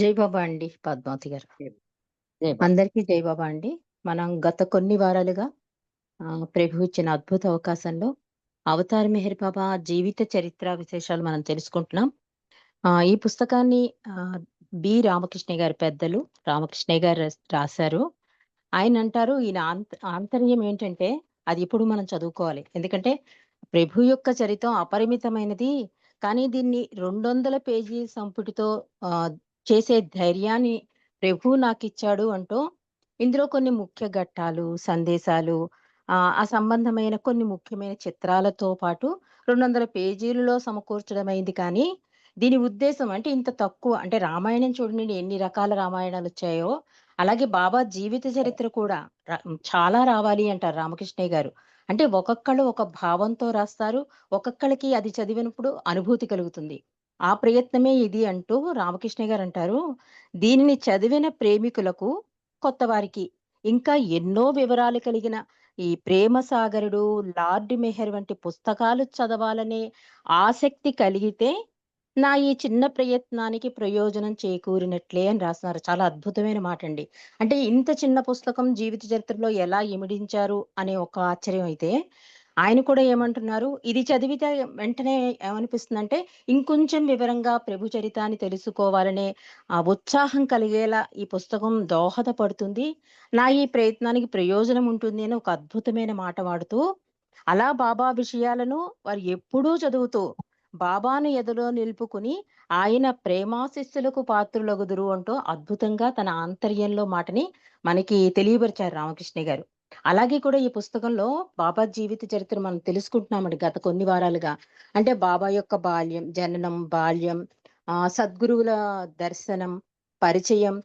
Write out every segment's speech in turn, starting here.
జై బాబా అండి పద్మావతి గారు. అందరికీ జై బాబా అండి. మనం గత కొన్ని వారాలుగా ఆహ్, ప్రభువు ఇచ్చిన అద్భుత అవకాశంలో అవతార్ మెహర్ బాబా జీవిత చరిత్ర విశేషాలు మనం తెలుసుకుంటున్నాం. ఈ పుస్తకాన్ని బి. రామకృష్ణయ్య గారి పెద్దలు రామకృష్ణయ్య గారు రాశారు. ఆయన అంటారు ఈయన ఆంత్ ఆంతర్యం ఏంటంటే అది ఇప్పుడు మనం చదువుకోవాలి. ఎందుకంటే ప్రభు యొక్క చరిత్ర అపరిమితమైనది. కానీ దీన్ని 200 పేజీ సంపుటితో చేసే ధైర్యాన్ని ప్రభువు నాకిచ్చాడు అంటూ ఇందులో కొన్ని ముఖ్య ఘట్టాలు, సందేశాలు ఆ సంబంధమైన కొన్ని ముఖ్యమైన చిత్రాలతో పాటు 200 పేజీలలో సమకూర్చడమైంది కానీ దీని ఉద్దేశం అంటే ఇంత తక్కువ అంటే రామాయణం చూడండి ఎన్ని రకాల రామాయణాలు వచ్చాయో అలాగే బాబా జీవిత చరిత్ర కూడా చాలా రావాలి అంటారు రామకృష్ణయ్య గారు. అంటే ఒక్కొక్కళ్ళు ఒక భావంతో రాస్తారు. ఒక్కొక్కళ్ళకి అది చదివినప్పుడు అనుభూతి కలుగుతుంది. ఆ ప్రయత్నమే ఇది అంటూ రామకృష్ణ గారు అంటారు. దీనిని చదివిన ప్రేమికులకు, కొత్తవారికి ఇంకా ఎన్నో వివరాలు కలిగిన ఈ 'ప్రేమ సాగరుడు', 'లార్డ్ మెహర్' వంటి పుస్తకాలు చదవాలనే ఆసక్తి కలిగితే నా ఈ చిన్న ప్రయత్నానికి ప్రయోజనం చేకూరినట్లే అని రాస్తున్నారు. చాలా అద్భుతమైన మాట అండి అంటే ఇంత చిన్న పుస్తకం జీవిత చరిత్రలో ఎలా ఇమిడించారు అనే ఒక ఆశ్చర్యం అయితే, ఆయన కూడా ఏమంటున్నారు, ఇది చదివితే వెంటనే ఏమనిపిస్తుందంటే ఇంకొంచెం వివరంగా ప్రభు చరితాన్ని తెలుసుకోవాలనే ఆ ఉత్సాహం కలిగేలా ఈ పుస్తకం దోహదపడుతుంది. నా ఈ ప్రయత్నానికి ప్రయోజనం ఉంటుంది అని ఒక అద్భుతమైన మాట వాడుతూ, అలా బాబా విషయాలను వారు ఎప్పుడూ చదువుతూ బాబాను ఎదులో నిలుపుకుని ఆయన ప్రేమాశిస్సులకు పాత్రులగుదురు అంటూ అద్భుతంగా తన ఆంతర్యంలో మాటని మనకి తెలియపరిచారు రామకృష్ణ గారు. అలాగే కూడా ఈ పుస్తకంలో బాబా జీవిత చరిత్ర మనం తెలుసుకుంటున్నామండి గత కొన్ని వారాలుగా. అంటే బాబా యొక్క బాల్యం, జననం, బాల్యం, ఆ సద్గురువుల దర్శనం, పరిచయం,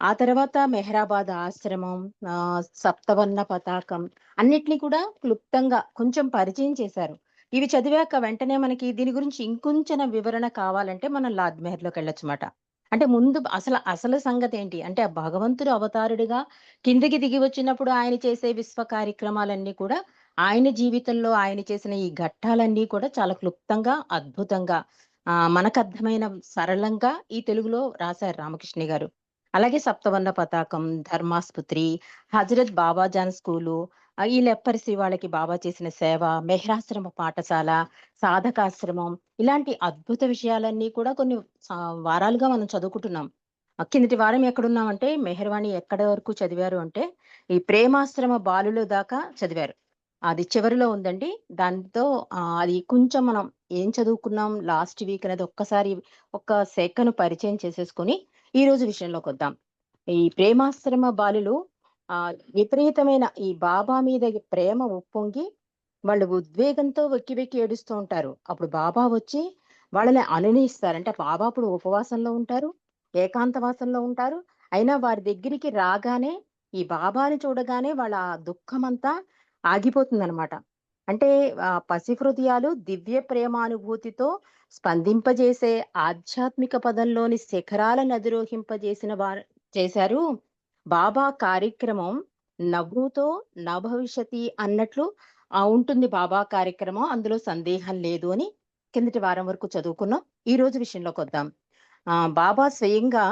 ఆ తర్వాత మెహరాబాద్ ఆశ్రమం, ఆ సప్తవర్ణ పతాకం అన్నిటిని కూడా క్లుప్తంగా కొంచెం పరిచయం చేశారు. ఇవి చదివాక వెంటనే మనకి దీని గురించి ఇంకొంచెం వివరణ కావాలంటే మనం లాద్మెహర్లోకి వెళ్ళొచ్చు మాట అంటే ముందు అసల అసలు సంగతి ఏంటి అంటే ఆ భగవంతుడు అవతారుడిగా కిందకి దిగి వచ్చినప్పుడు ఆయన చేసే విశ్వ కార్యక్రమాలన్నీ కూడా ఆయన జీవితంలో ఆయన చేసిన ఈ ఘట్టాలన్నీ కూడా చాలా క్లుప్తంగా, అద్భుతంగా ఆ మనకు అర్థమైన సరళంగా ఈ తెలుగులో రాశారు రామకృష్ణ గారు. అలాగే సప్తవర్ణ పతాకం, ధర్మాస్పత్రి, హజరత్ బాబాజాన్ స్కూలు, ఈ లెప్పరసి వాళ్ళకి బాబా చేసిన సేవ, మెహ్రాశ్రమ పాఠశాల, సాధకాశ్రమం ఇలాంటి అద్భుత విషయాలన్నీ కూడా కొన్ని సా వారాలుగా మనం చదువుకుంటున్నాం. కిందటి వారం ఎక్కడున్నామంటే మెహర్‌వాణి ఎక్కడి వరకు చదివారు అంటే ఈ ప్రేమాశ్రమ బాలుల దాకా చదివారు. అది చివరిలో ఉందండి. దాంతో అది కొంచెం మనం ఏం చదువుకున్నాం లాస్ట్ వీక్ అనేది ఒక్కసారి ఒక్క సెక్కను పరిచయం చేసేసుకొని ఈ రోజు విషయంలోకి వద్దాం ఈ ప్రేమాశ్రమ బాలులు ఆ విపరీతమైన ఈ బాబా మీద ప్రేమ ఉప్పొంగి వాళ్ళు ఉద్వేగంతో వెక్కి వెక్కి ఏడుస్తూ ఉంటారు. అప్పుడు బాబా వచ్చి వాళ్ళని అనునయిస్తారు. అంటే బాబా అప్పుడు ఉపవాసంలో ఉంటారు. ఏకాంతవాసంలో ఉంటారు. అయినా వారి దగ్గరికి రాగానే ఈ బాబాని చూడగానే వాళ్ళ దుఃఖమంతా ఆగిపోతుందనమాట. అంటే పసి హృదయాలు దివ్య ప్రేమానుభూతితో స్పందింపజేసే ఆధ్యాత్మిక పదంలోని శిఖరాలను అధిరోహింపజేసిన వారు చేశారు. బాబా కార్యక్రమం నవ్వుతో నభవిష్యతి అన్నట్లు ఆ ఉంటుంది బాబా కార్యక్రమం. అందులో సందేహం లేదు అని కిందటి వారం వరకు చదువుకున్నాం. ఈ రోజు విషయంలోకి వద్దాం ఆ బాబా స్వయంగా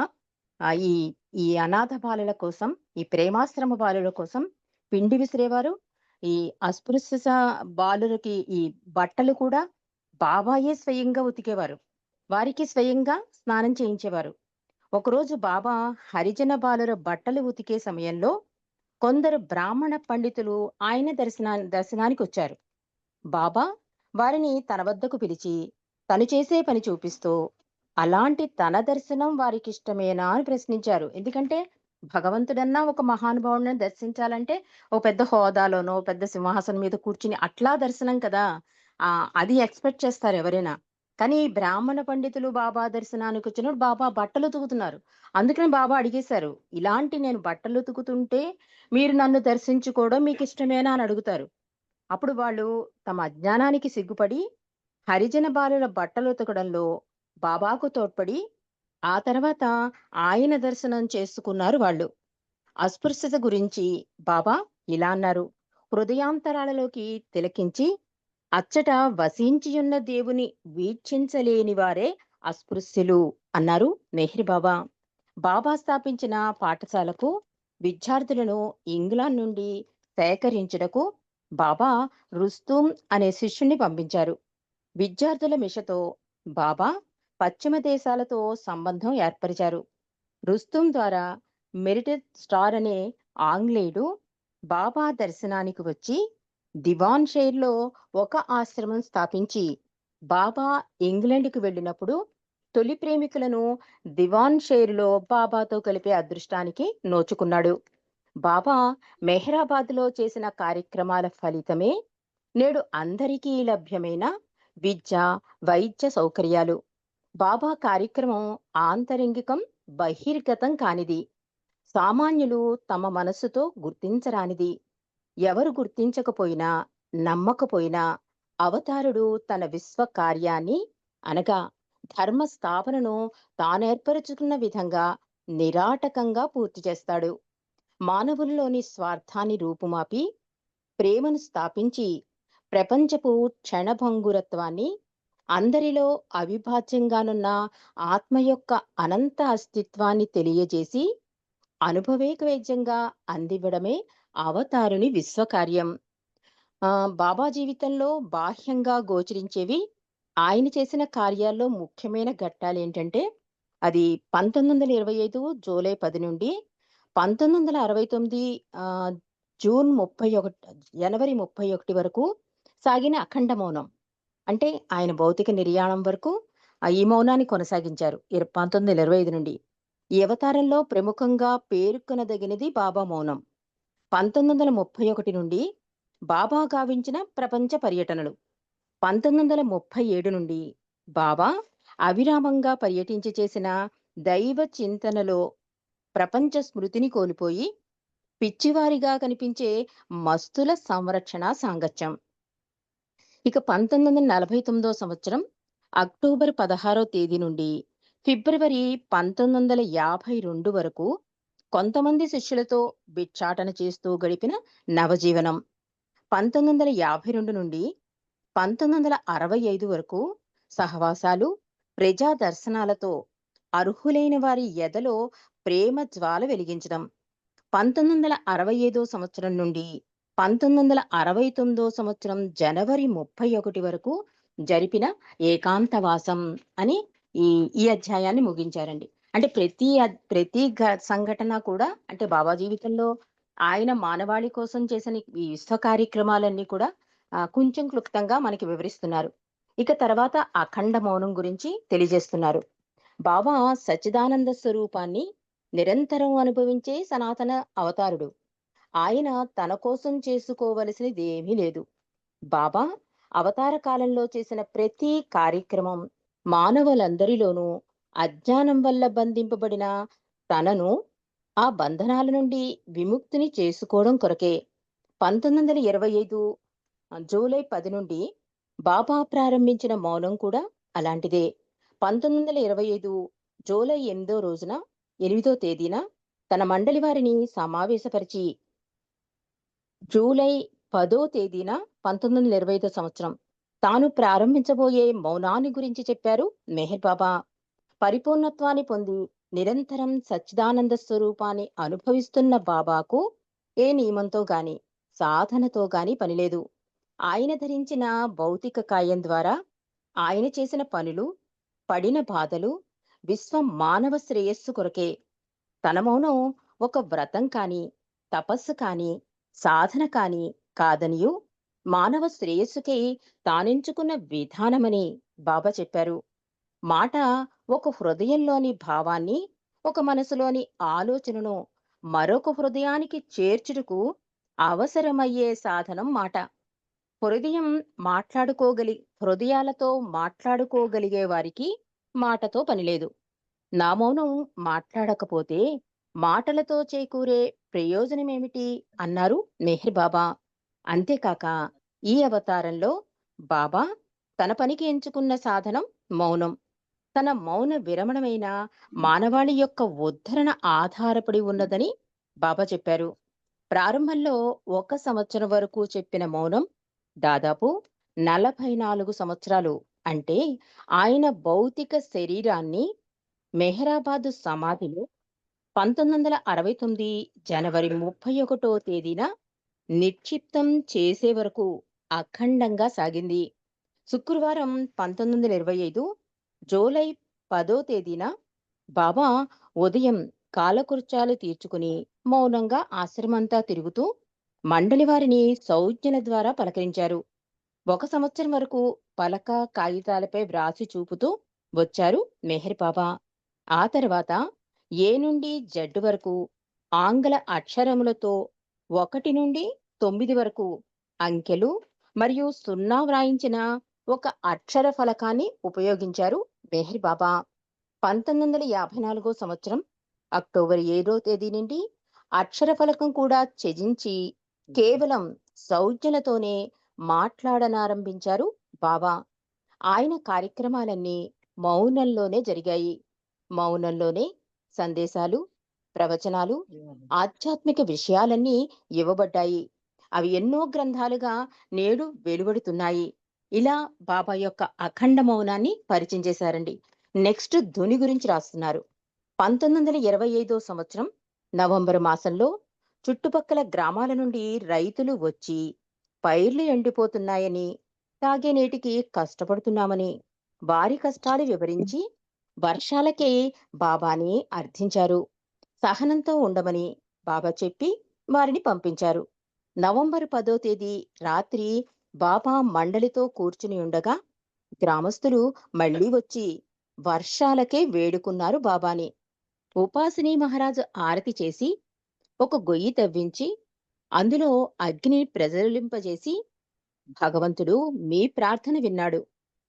ఈ ఈ అనాథ బాలుల కోసం, ఈ ప్రేమాశ్రమ బాలుల కోసం పిండి విసిరేవారు. ఈ అస్పృశ్యత బాలులకి ఈ బట్టలు కూడా బాబాయే స్వయంగా ఉతికేవారు. వారికి స్వయంగా స్నానం చేయించేవారు. ఒకరోజు బాబా హరిజన బాలుర బట్టలు ఉతికే సమయంలో కొందరు బ్రాహ్మణ పండితులు ఆయన దర్శనా దర్శనానికి వచ్చారు బాబా వారిని తన వద్దకు పిలిచి తను చేసే పని చూపిస్తూ అలాంటి తన దర్శనం వారికిష్టమేనా అని ప్రశ్నించారు. ఎందుకంటే భగవంతుడన్నా ఒక మహానుభావుడిని దర్శించాలంటే ఓ పెద్ద హోదాలోనో, పెద్ద సింహాసనం మీద కూర్చుని అట్లా దర్శనం కదా! అది ఎక్స్‌పెక్ట్ చేస్తారు ఎవరైనా. కానీ బ్రాహ్మణ పండితులు బాబా దర్శనానికి వచ్చినప్పుడు బాబా బట్టలు ఉతుకుతున్నారు. అందుకని బాబా అడిగేశారు. ఇలాంటి నేను బట్టలు ఉతుకుతుంటే మీరు నన్ను దర్శించుకోవడం మీకు ఇష్టమేనా అని అడుగుతారు. అప్పుడు వాళ్ళు తమ అజ్ఞానానికి సిగ్గుపడి హరిజన బాలుల బట్టలు ఉతకడంలో బాబాకు తోడ్పడి ఆ తర్వాత ఆయన దర్శనం చేసుకున్నారు వాళ్ళు. అస్పృశ్యత గురించి బాబా ఇలా అన్నారు. హృదయాంతరాలలోకి తిలకించి అచ్చట వసించియున్న దేవుని వీక్షించలేని వారే అస్పృశ్యులు అన్నారు మెహర్ బాబా. బాబా స్థాపించిన పాఠశాలకు విద్యార్థులను ఇంగ్లాండ్ నుండి సేకరించుటకు బాబా రుస్తుం అనే శిష్యుణ్ణి పంపించారు విద్యార్థుల మిషతో బాబా పశ్చిమ దేశాలతో సంబంధం ఏర్పరిచారు రుస్తుం ద్వారా మెరిటెడ్ స్టార్ అనే ఆంగ్లేయుడు బాబా దర్శనానికి వచ్చి దివాన్ షేర్లో ఒక ఆశ్రమం స్థాపించి బాబా ఇంగ్లాండ్కి వెళ్ళినప్పుడు తొలి ప్రేమికులను దివాన్ షేర్లో బాబాతో కలిపే అదృష్టానికి నోచుకున్నాడు. బాబా మెహరాబాద్లో చేసిన కార్యక్రమాల ఫలితమే నేడు అందరికీ లభ్యమైన విద్య వైద్య సౌకర్యాలు. బాబా కార్యక్రమం ఆంతరంగికం బహిర్గతం కానిది. సామాన్యులు తమ మనస్సుతో గుర్తించరానిది. ఎవరు గుర్తించకపోయినా నమ్మకపోయినా అవతారుడు తన విశ్వ కార్యాన్ని అనగా ధర్మ స్థాపనను తానేర్పరచుకున్న విధంగా నిరాటకంగా పూర్తి చేస్తాడు. మానవుల్లోని స్వార్థాన్ని రూపుమాపి ప్రేమను స్థాపించి ప్రపంచపు క్షణభంగురత్వాన్ని అందరిలో అవిభాజ్యంగానున్న ఆత్మ యొక్క అనంత అస్తిత్వాన్ని తెలియజేసి అనుభవేకవేద్యంగా అందివ్వడమే అవతారుని విశ్వకార్యం. ఆ బాబా జీవితంలో బాహ్యంగా గోచరించేవి ఆయన చేసిన కార్యాల్లో ముఖ్యమైన ఘట్టాలు ఏంటంటే అది పంతొమ్మిది వందల ఇరవై ఐదు జూలై పది నుండి పంతొమ్మిది వందల అరవై తొమ్మిది జూన్ ముప్పై ఒకటి జనవరి ముప్పై ఒకటి వరకు సాగిన అఖండ మౌనం. అంటే ఆయన భౌతిక నిర్యాణం వరకు ఈ మౌనాన్ని కొనసాగించారు. ఇర- పంతొమ్మిది వందల ఇరవై ఐదు నుండి. ఈ అవతారంలో ప్రముఖంగా పేర్కొనదగినది బాబా మౌనం. పంతొమ్మిది వందల ముప్పై ఒకటి నుండి బాబా గావించిన ప్రపంచ పర్యటనలు. పంతొమ్మిది వందల ముప్పై ఏడు నుండి బాబా అవిరామంగా పర్యటించి చేసిన దైవ చింతనలో ప్రపంచ స్మృతిని కోల్పోయి పిచ్చివారిగా కనిపించే మస్తుల సంరక్షణ సాంగత్యం. ఇక పంతొమ్మిది వందల నలభై తొమ్మిదో సంవత్సరం అక్టోబర్ పదహారో తేదీ నుండి ఫిబ్రవరి పంతొమ్మిది వందల యాభై రెండు వరకు కొంతమంది శిష్యులతో బిచ్చాటన చేస్తూ గడిపిన నవజీవనం. పంతొమ్మిది వందల యాభై రెండు నుండి పంతొమ్మిది వందల అరవై ఐదు వరకు సహవాసాలు ప్రజా దర్శనాలతో అర్హులైన వారి ఎదలో ప్రేమ జ్వాల వెలిగించడం. పంతొమ్మిది వందల అరవై ఐదో సంవత్సరం నుండి పంతొమ్మిది వందల అరవై తొమ్మిదో సంవత్సరం జనవరి ముప్పై ఒకటి వరకు జరిపిన ఏకాంతవాసం అని ఈ ఈ అధ్యాయాన్ని ముగించారండి. అంటే ప్రతి ప్రతి ఘ- సంఘటన కూడా అంటే బాబా జీవితంలో ఆయన మానవాళి కోసం చేసిన ఈ విశ్వ కార్యక్రమాలన్నీ కూడా కొంచెం క్లుప్తంగా మనకి వివరిస్తున్నారు. ఇక తర్వాత అఖండ మౌనం గురించి తెలియజేస్తున్నారు. బాబా సచ్చిదానంద స్వరూపాన్ని నిరంతరం అనుభవించే సనాతన అవతారుడు. ఆయన తన కోసం చేసుకోవలసినది ఏమీ లేదు. బాబా అవతార కాలంలో చేసిన ప్రతి కార్యక్రమం మానవులందరిలోనూ అజ్ఞానం వల్ల బంధింపబడిన తనను ఆ బంధనాల నుండి విముక్తిని చేసుకోవడం కొరకే. పంతొమ్మిది వందల ఇరవై ఐదు జూలై పది నుండి బాబా ప్రారంభించిన మౌనం కూడా అలాంటిదే. పంతొమ్మిది వందల ఇరవై ఐదు జూలై ఎనిమిదో రోజున ఎనిమిదో తేదీన తన మండలి వారిని సమావేశపరిచి జూలై పదో తేదీన పంతొమ్మిది వందల ఇరవై ఐదో సంవత్సరం తాను ప్రారంభించబోయే మౌనాన్ని గురించి చెప్పారు మెహర్ బాబా. పరిపూర్ణత్వాన్ని పొంది నిరంతరం సచ్చిదానంద స్వరూపాన్ని అనుభవిస్తున్న బాబాకు ఏ నియమంతో గాని సాధనతో గాని పనిలేదు ఆయన ధరించిన భౌతిక కాయం ద్వారా ఆయన చేసిన పనులు పడిన బాధలు విశ్వ మానవ శ్రేయస్సు కొరకే. తన మౌనం ఒక వ్రతం కాని తపస్సు కాని సాధన కాని కాదనియు మానవ శ్రేయస్సుకై తానెంచుకున్న విధానమని బాబా చెప్పారు. మాట ఒక హృదయంలోని భావాన్ని ఒక మనసులోని ఆలోచనను మరొక హృదయానికి చేర్చుటకు అవసరమయ్యే సాధనం మాట. హృదయం మాట్లాడుకోగలి హృదయాలతో మాట్లాడుకోగలిగే వారికి మాటతో పనిలేదు నా మౌనం మాట్లాడకపోతే మాటలతో చేకూరే ప్రయోజనమేమిటి అన్నారు మెహర్ బాబా. అంతేకాక ఈ అవతారంలో బాబా తన పనికి ఎంచుకున్న సాధనం మౌనం. తన మౌన విరమణమైన మానవాళి యొక్క ఉద్ధరణ ఆధారపడి ఉన్నదని బాబా చెప్పారు. ప్రారంభంలో ఒక సంవత్సరం వరకు చెప్పిన మౌనం దాదాపు నలభై నాలుగు సంవత్సరాలు. అంటే ఆయన భౌతిక శరీరాన్ని మెహరాబాదు సమాధిలో 1969 జనవరి 31 తేదీన నిక్షిప్తం చేసే వరకు అఖండంగా సాగింది. శుక్రవారం 1925 జూలై పదో తేదీన బాబా ఉదయం కాలకృత్యాలు తీర్చుకుని మౌనంగా ఆశ్రమంతా తిరుగుతూ మండలి వారిని సౌజ్ఞల ద్వారా పలకరించారు. ఒక సంవత్సరం వరకు పలక, కాగితాలపై వ్రాసి చూపుతూ వచ్చారు మెహర్ బాబా. ఆ తర్వాత ఏ నుండి జడ్డు వరకు ఆంగ్ల అక్షరములతో ఒకటి నుండి తొమ్మిది వరకు అంకెలు మరియు సున్నా వ్రాయించిన ఒక అక్షర ఫలకాన్ని ఉపయోగించారు మెహర్ బాబా. 1954 సంవత్సరం అక్టోబర్ ఏడో తేదీ నుండి అక్షర ఫలకం కూడా త్యజించి కేవలం సౌజ్ఞలతోనే మాట్లాడనారంభించారు బాబా. ఆయన కార్యక్రమాలన్నీ మౌనంలోనే జరిగాయి. మౌనంలోనే సందేశాలు, ప్రవచనాలు, ఆధ్యాత్మిక విషయాలన్నీ ఇవ్వబడ్డాయి. అవి ఎన్నో గ్రంథాలుగా నేడు వెలువడుతున్నాయి. ఇలా బాబా యొక్క అఖండ మౌనాన్ని పరిచయం చేశారండి. నెక్స్ట్ ధుని గురించి రాస్తున్నారు. 1925 సంవత్సరం నవంబర్ మాసంలో చుట్టుపక్కల గ్రామాల నుండి రైతులు వచ్చి పైర్లు ఎండిపోతున్నాయని, తాగే నీటికి కష్టపడుతున్నామని, వారి కష్టాలు వివరించి వర్షాలకే బాబాని అర్థించారు. సహనంతో ఉండమని బాబా చెప్పి వారిని పంపించారు. నవంబర్ పదో తేదీ రాత్రి బాబా మండలితో కూర్చునియుండగా గ్రామస్తులు మళ్ళీ వచ్చి వర్షాలకే వేడుకున్నారు బాబాని. ఉపాసిని మహారాజు ఆరతి చేసి ఒక గొయ్యి తవ్వించి అందులో అగ్ని ప్రజ్వలింపజేసి భగవంతుడు మీ ప్రార్థన విన్నాడు.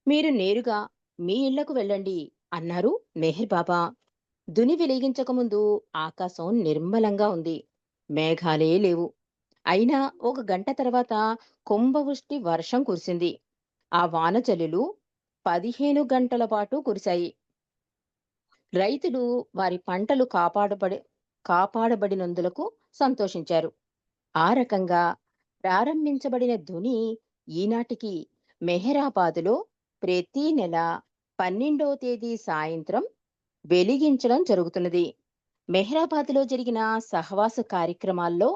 మీరు నేరుగా మీ ఇళ్ళకు వెళ్ళండి అన్నారు మెహర్ బాబా. దుని వెలిగించకముందు ఆకాశం నిర్మలంగా ఉంది. మేఘాలే లేవు. అయినా ఒక గంట తర్వాత కుంభవృష్టి వర్షం కురిసింది. ఆ వానచలులు పదిహేను గంటల పాటు కురిశాయి. రైతులు వారి పంటలు కాపాడబడి కాపాడబడినందులకు సంతోషించారు. ఆ రకంగా ప్రారంభించబడిన ధుని ఈనాటికి మెహరాబాదులో ప్రతి నెల 12వ తేదీ సాయంత్రం వెలిగించడం జరుగుతున్నది. మెహరాబాద్‌లో జరిగిన సహవాస కార్యక్రమాల్లో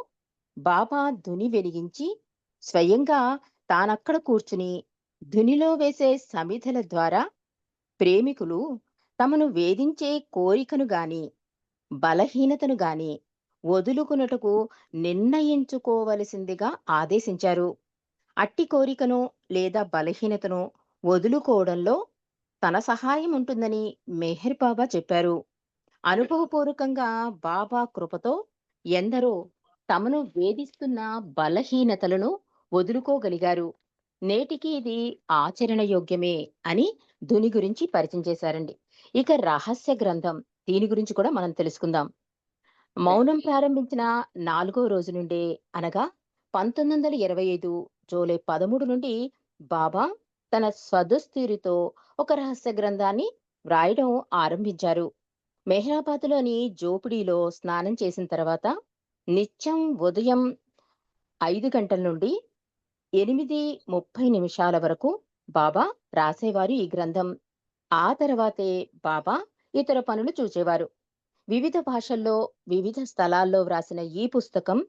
బాబా ధుని వెలిగించి స్వయంగా తానక్కడ కూర్చుని ధునిలో వేసే సమిధల ద్వారా ప్రేమికులు తమను వేధించే కోరికను గాని, బలహీనతను గాని వదులుకొనుటకు నిర్ణయించుకోవలసిందిగా ఆదేశించారు. అట్టి కోరికను లేదా బలహీనతను వదులుకోవడంలో తన సహాయం ఉంటుందని మెహర్ బాబా చెప్పారు. అనుభవపూర్వకంగా బాబా కృపతో ఎందరో తమను వేధిస్తున్న బలహీనతలను వదులుకోగలిగారు. నేటికి ఇది ఆచరణయోగ్యమే అని ధుని గురించి పరిచయం చేశారండి. ఇక రహస్య గ్రంథం దీని గురించి కూడా మనం తెలుసుకుందాం. మౌనం ప్రారంభించిన నాలుగో రోజు నుండే అనగా 1925 జూలై 13 నుండి బాబా తన స్వదుస్థిరితో ఒక రహస్య గ్రంథాన్ని వ్రాయడం ఆరంభించారు. మెహరాబాద్‌లోని జోపిడీలో స్నానం చేసిన తర్వాత నిత్యం ఉదయం ఐదు గంటల నుండి 8:30 నిమిషాల వరకు బాబా రాసేవారు ఈ గ్రంథం. ఆ తర్వాతే బాబా ఇతర పనులు చూచేవారు. వివిధ భాషల్లో, వివిధ స్థలాల్లో వ్రాసిన ఈ పుస్తకం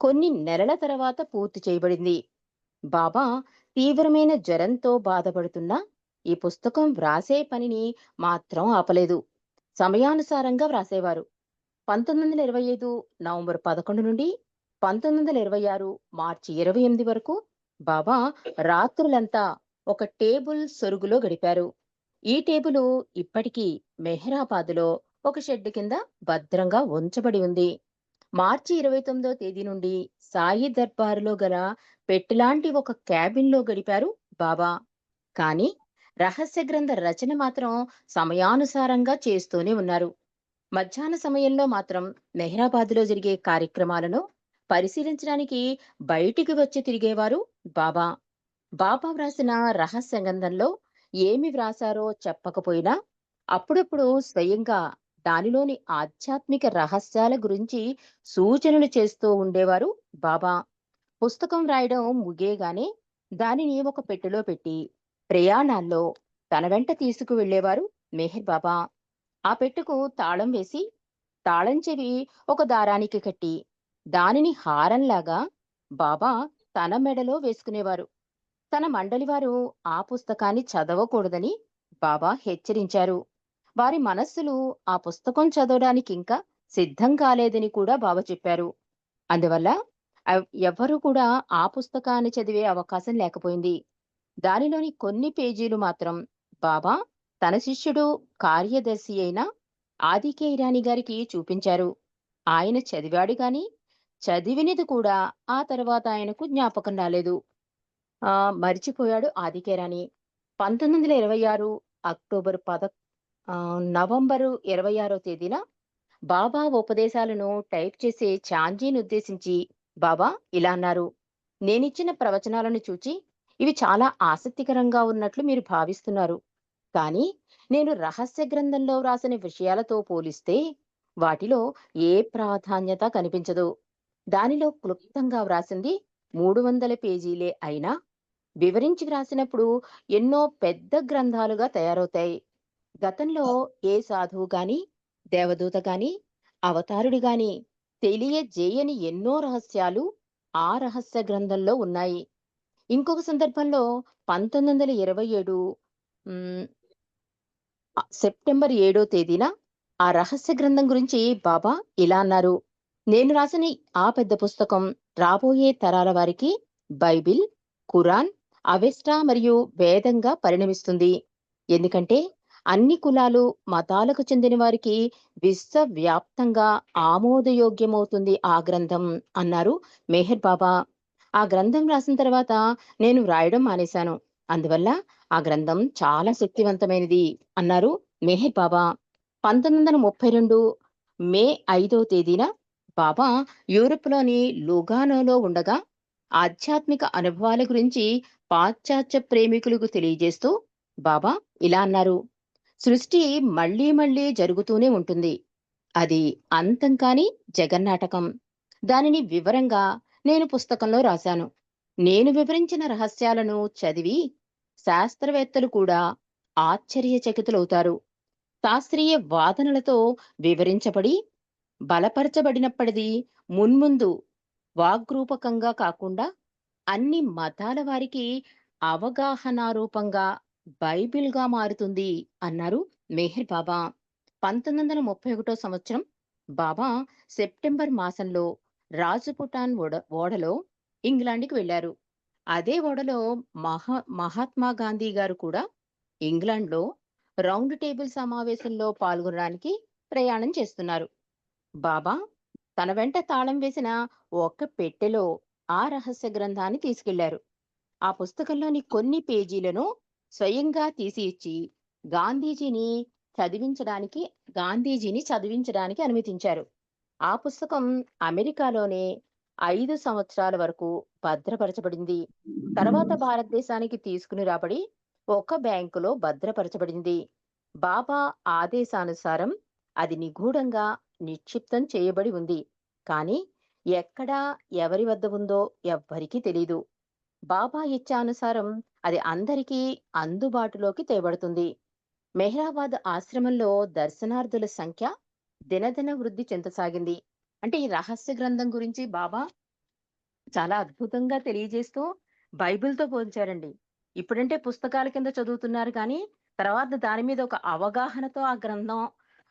కొన్ని నెలల తర్వాత పూర్తి చేయబడింది. బాబా తీవ్రమైన జ్వరంతో బాధపడుతున్నా ఈ పుస్తకం వ్రాసే పనిని మాత్రం ఆపలేదు. సమయానుసారంగా వ్రాసేవారు. 1925 నవంబర్ 11 నుండి 1926 మార్చి 28 వరకు బాబా రాత్రులంతా ఒక టేబుల్ సొరుగులో గడిపారు. ఈ టేబుల్ ఇప్పటికీ మెహరాబాద్‌లో ఒక షెడ్ కింద భద్రంగా ఉంచబడి ఉంది. మార్చి 29 తేదీ నుండి సాయి దర్బారులో గల పెట్టిలాంటి ఒక క్యాబిన్‌లో గడిపారు బాబా. కానీ రహస్య గ్రంథ రచన మాత్రం సమయానుసారంగా చేస్తూనే ఉన్నారు. మధ్యాహ్న సమయంలో మాత్రం మెహ్రాబాద్లో జరిగే కార్యక్రమాలను పరిశీలించడానికి బయటికి వచ్చి తిరిగేవారు బాబా. బాబా వ్రాసిన రహస్య గంధంలో ఏమి వ్రాసారో చెప్పకపోయినా అప్పుడప్పుడు స్వయంగా దానిలోని ఆధ్యాత్మిక రహస్యాల గురించి సూచనలు చేస్తూ ఉండేవారు బాబా. పుస్తకం వ్రాయడం ముగియగానే దానిని ఒక పెట్టెలో పెట్టి ప్రయాణాల్లో తన వెంట తీసుకువెళ్ళేవారు మెహర్ బాబా. ఆ పెట్టుకు తాళం వేసి తాళం చెవి ఒక దారానికి కట్టి దానిని హారంలాగా బాబా తన మెడలో వేసుకునేవారు. తన మండలి వారు ఆ పుస్తకాన్ని చదవకూడదని బాబా హెచ్చరించారు. వారి మనస్సులు ఆ పుస్తకం చదవడానికి ఇంకా సిద్ధం కాలేదని కూడా బాబా చెప్పారు. అందువల్ల ఎవ్వరూ కూడా ఆ పుస్తకాన్ని చదివే అవకాశం లేకపోయింది. దానిలోని కొన్ని పేజీలు మాత్రం బాబా తన శిష్యుడు కార్యదర్శి అయిన ఆదికే ఇరానీ గారికి చూపించారు. ఆయన చదివాడు గాని చదివినది కూడా ఆ తర్వాత ఆయనకు జ్ఞాపకం రాలేదు. ఆ మరిచిపోయాడు ఆదికే పంతొమ్మిది వందల ఇరవై ఆరు అక్టోబర్ పద నవంబరు ఇరవై ఆరో తేదీన బాబా ఉపదేశాలను టైప్ చేసే ఛాంజీని ఉద్దేశించి బాబా ఇలా అన్నారు. నేనిచ్చిన ప్రవచనాలను చూచి ఇవి చాలా ఆసక్తికరంగా ఉన్నట్లు మీరు భావిస్తున్నారు. కానీ నేను రహస్య గ్రంథంలో వ్రాసిన విషయాలతో పోలిస్తే వాటిలో ఏ ప్రాధాన్యత కనిపించదు. దానిలో క్లుప్తంగా వ్రాసింది మూడు వందల పేజీలే అయినా వివరించి వ్రాసినప్పుడు ఎన్నో పెద్ద గ్రంథాలుగా తయారవుతాయి. గతంలో ఏ సాధువు గాని దేవదూత గాని అవతారుడు గాని తెలియజేయని ఎన్నో రహస్యాలు ఆ రహస్య గ్రంథంలో ఉన్నాయి. ఇంకొక సందర్భంలో పంతొమ్మిది వందల ఇరవై ఏడు సెప్టెంబర్ ఏడో తేదీన ఆ రహస్య గ్రంథం గురించి బాబా ఇలా అన్నారు. నేను రాసిన ఆ పెద్ద పుస్తకం రాబోయే తరాల వారికి బైబిల్ ఖురాన్ అవెస్టా మరియు వేదంగా పరిణమిస్తుంది. ఎందుకంటే అన్ని కులాలు మతాలకు చెందిన వారికి విశ్వవ్యాప్తంగా ఆమోదయోగ్యమవుతుంది ఆ గ్రంథం అన్నారు మెహర్ బాబా. ఆ గ్రంథం రాసిన తర్వాత నేను వ్రాయడం మానేశాను. అందువల్ల ఆ గ్రంథం చాలా శక్తివంతమైనది అన్నారు మెహర్ బాబా. పంతొమ్మిది వందల ముప్పై రెండు మే ఐదో తేదీన బాబా యూరప్లోని లుగానోలో ఉండగా ఆధ్యాత్మిక అనుభవాల గురించి పాశ్చాత్య ప్రేమికులకు తెలియజేస్తూ బాబా ఇలా అన్నారు సృష్టి మళ్ళీ మళ్ళీ జరుగుతూనే ఉంటుంది. అది అంతం కాని జగన్నాటకం. దానిని వివరంగా నేను పుస్తకంలో రాశాను. నేను వివరించిన రహస్యాలను చదివి శాస్త్రవేత్తలు కూడా ఆశ్చర్యచకితులవుతారు. శాస్త్రీయ వాదనలతో వివరించబడి బలపరచబడినప్పటిది మున్ముందు వాగ్రూపకంగా కాకుండా అన్ని మతాల వారికి అవగాహనారూపంగా బైబిల్గా మారుతుంది అన్నారు మెహర్ బాబా. పంతొమ్మిది వందల ముప్పై ఒకటో సంవత్సరం బాబా సెప్టెంబర్ మాసంలో రాజపుటాన్ ఓడ ఓడలో ఇంగ్లాండ్కి వెళ్ళారు అదే ఓడలో మహా మహాత్మా గాంధీ గారు కూడా ఇంగ్లాండ్లో రౌండ్ టేబుల్ సమావేశంలో పాల్గొనడానికి ప్రయాణం చేస్తున్నారు. బాబా తన వెంట తాళం వేసిన ఒక్క పెట్టెలో ఆ రహస్య గ్రంథాన్ని తీసుకెళ్ళారు. ఆ పుస్తకంలోని కొన్ని పేజీలను స్వయంగా తీసి ఇచ్చి గాంధీజీని చదివించడానికి గాంధీజీని చదివించడానికి అనుమతించారు. ఆ పుస్తకం అమెరికాలోనే ఐదు సంవత్సరాల వరకు భద్రపరచబడింది. తర్వాత భారతదేశానికి తీసుకుని రాబడి ఒక బ్యాంకులో భద్రపరచబడింది. బాబా ఆదేశానుసారం అది నిగూఢంగా నిక్షిప్తం చేయబడి ఉంది. కానీ ఎక్కడా ఎవరి వద్ద ఉందో ఎవ్వరికీ తెలీదు. బాబా ఇచ్చానుసారం అది అందరికీ అందుబాటులోకి తేబడుతుంది. మెహ్రాబాద్ ఆశ్రమంలో దర్శనార్థుల సంఖ్య దినదిన వృద్ధి చెందసాగింది. అంటే ఈ రహస్య గ్రంథం గురించి బాబా చాలా అద్భుతంగా తెలియజేస్తూ బైబిల్తో పోల్చారండి. ఇప్పుడంటే పుస్తకాల కింద చదువుతున్నారు కానీ తర్వాత దాని మీద ఒక అవగాహనతో ఆ గ్రంథం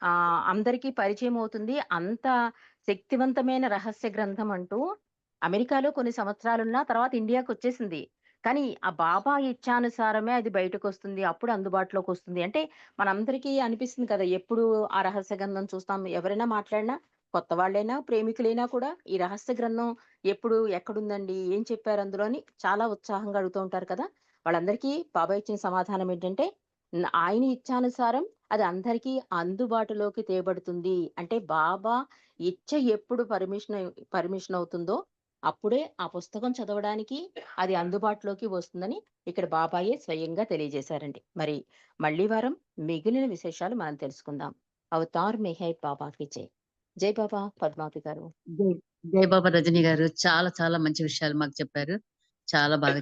ఆ అందరికీ పరిచయం అవుతుంది. అంత శక్తివంతమైన రహస్య గ్రంథం అంటూ అమెరికాలో కొన్ని సంవత్సరాలున్నా తర్వాత ఇండియాకు వచ్చేసింది. కానీ ఆ బాబా ఇచ్చానుసారమే అది బయటకు వస్తుంది అప్పుడు అందుబాటులోకి వస్తుంది. అంటే మనందరికీ అనిపిస్తుంది కదా ఎప్పుడు ఆ రహస్య గ్రంథం చూస్తాం ఎవరైనా మాట్లాడినా కొత్త వాళ్ళైనా ప్రేమికులైనా కూడా ఈ రహస్య గ్రంథం ఎప్పుడు ఎక్కడుందండి ఏం చెప్పారు అందులో అని చాలా ఉత్సాహంగా అడుగుతూ ఉంటారు కదా! వాళ్ళందరికీ బాబా ఇచ్చిన సమాధానం ఏంటంటే ఆయన ఇచ్చానుసారం అది అందరికీ అందుబాటులోకి తేబడుతుంది. అంటే బాబా ఇచ్చ ఎప్పుడు పర్మిషన్ పర్మిషన్ అవుతుందో అప్పుడే ఆ పుస్తకం చదవడానికి అది అందుబాటులోకి వస్తుందని ఇక్కడ బాబాయే స్వయంగా తెలియజేశారండి. మరి మళ్ళీ వారం మిగిలిన విశేషాలు మనం తెలుసుకుందాం. అవతార్ మెహై బాబాకి జై. జై బాబా పద్మావతి గారు. జై జై బాబా రజనీ గారు. చాలా చాలా మంచి విషయాలు మాకు చెప్పారు. చాలా బాగా